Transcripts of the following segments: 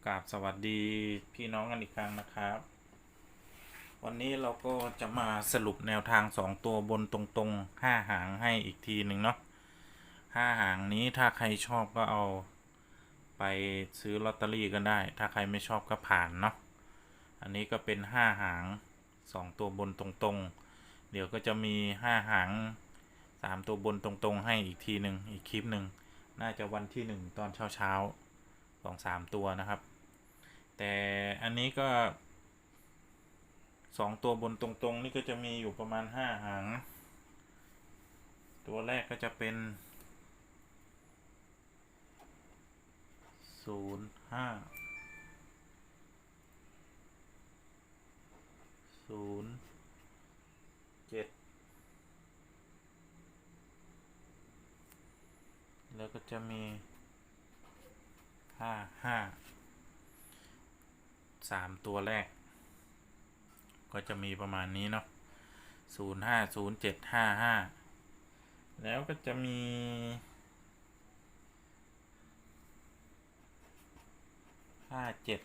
ก็กราบสวัสดีพี่น้องกันอีกครั้งนะครับ วันนี้เราก็จะมาสรุปแนวทาง 2 ตัวบนตรงๆ5หางให้อีกทีหนึ่งเนาะ5หางนี้ถ้าใครชอบก็เอาไปซื้อลอตเตอรี่กันได้ ถ้าใครไม่ชอบก็ผ่านเนาะอันนี้ก็เป็น5หาง 2 ตัวบนตรงๆ เดี๋ยวก็จะมี5หาง 3 ตัวบนตรงๆ ให้อีกทีหนึ่งอีกคลิปหนึ่งน่าจะวันที่ 1 ตอนเช้าๆสองสามตัวนะครับ แต่อันนี้ก็สองตัวบนตรงๆ นี่ก็จะมีอยู่ประมาณห้าหาง ตัวแรกก็จะเป็นศูนย์ห้าศูนย์เจ็ดแล้วก็จะมีห้าห้า สามตัวแรก ก็จะมีประมาณนี้เนาะศูนย์ห้าศูนย์เจ็ดห้าห้าแล้วก็จะมีห้าเจ็ด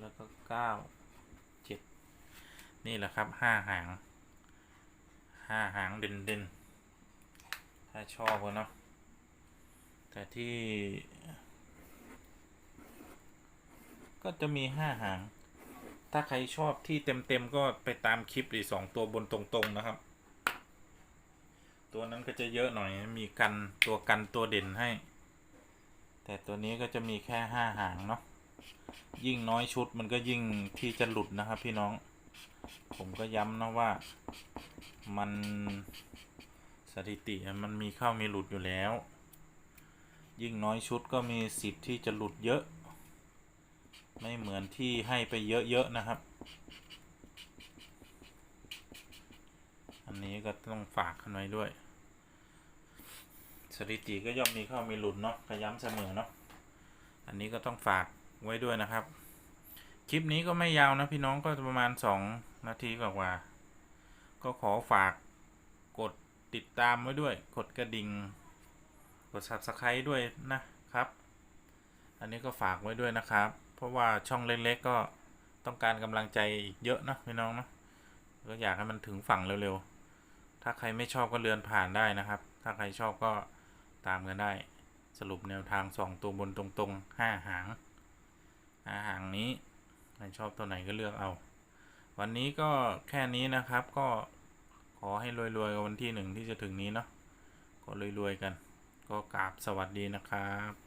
แล้วก็เก้าเจ็ดนี่แหละครับห้าหางห้าหางเด่นเด่นถ้าชอบก็เนาะแต่ที่ ก็จะมีห้าหาง ถ้าใครชอบที่เต็มๆก็ไปตามคลิปอีกสองตัวบนตรงๆนะครับ ตัวนั้นก็จะเยอะหน่อย มีกันตัวกันตัวเด่นให้ แต่ตัวนี้ก็จะมีแค่ห้าหางเนาะ ยิ่งน้อยชุดมันก็ยิ่งที่จะหลุดนะครับพี่น้อง ผมก็ย้ำนะว่ามันสถิติมันมีเข้ามีหลุดอยู่แล้ว ยิ่งน้อยชุดก็มีสิทธิ์ที่จะหลุดเยอะ ไม่เหมือนที่ให้ไปเยอะๆนะครับ อันนี้ก็ต้องฝากกันไว้ด้วย สถิติก็ย่อมมีเข้ามีหลุดเนาะขย้ำเสมอเนาะ อันนี้ก็ต้องฝากไว้ด้วยนะครับ คลิปนี้ก็ไม่ยาวนะพี่น้องก็ประมาณสองนาทีกว่าๆก็ขอฝากกดติดตามไว้ด้วย กดกระดิ่ง กด subscribe ด้วยนะครับ อันนี้ก็ฝากไว้ด้วยนะครับ เพราะว่าช่องเล็กๆก็ต้องการกำลังใจเยอะนะพี่น้องนะก็อยากให้มันถึงฝั่งเร็วๆ ถ้าใครไม่ชอบก็เลือนผ่านได้นะครับ ถ้าใครชอบก็ตามกันได้ สรุปแนวทาง 2 ตัวบนตรงๆ 5 หาง5หางนี้ใครชอบตัวไหนก็เลือกเอา วันนี้ก็แค่นี้นะครับ ก็ขอให้รวยๆกับวันที่หนึ่งที่จะถึงนี้เนาะก็รวยๆกัน ก็กราบสวัสดีนะครับ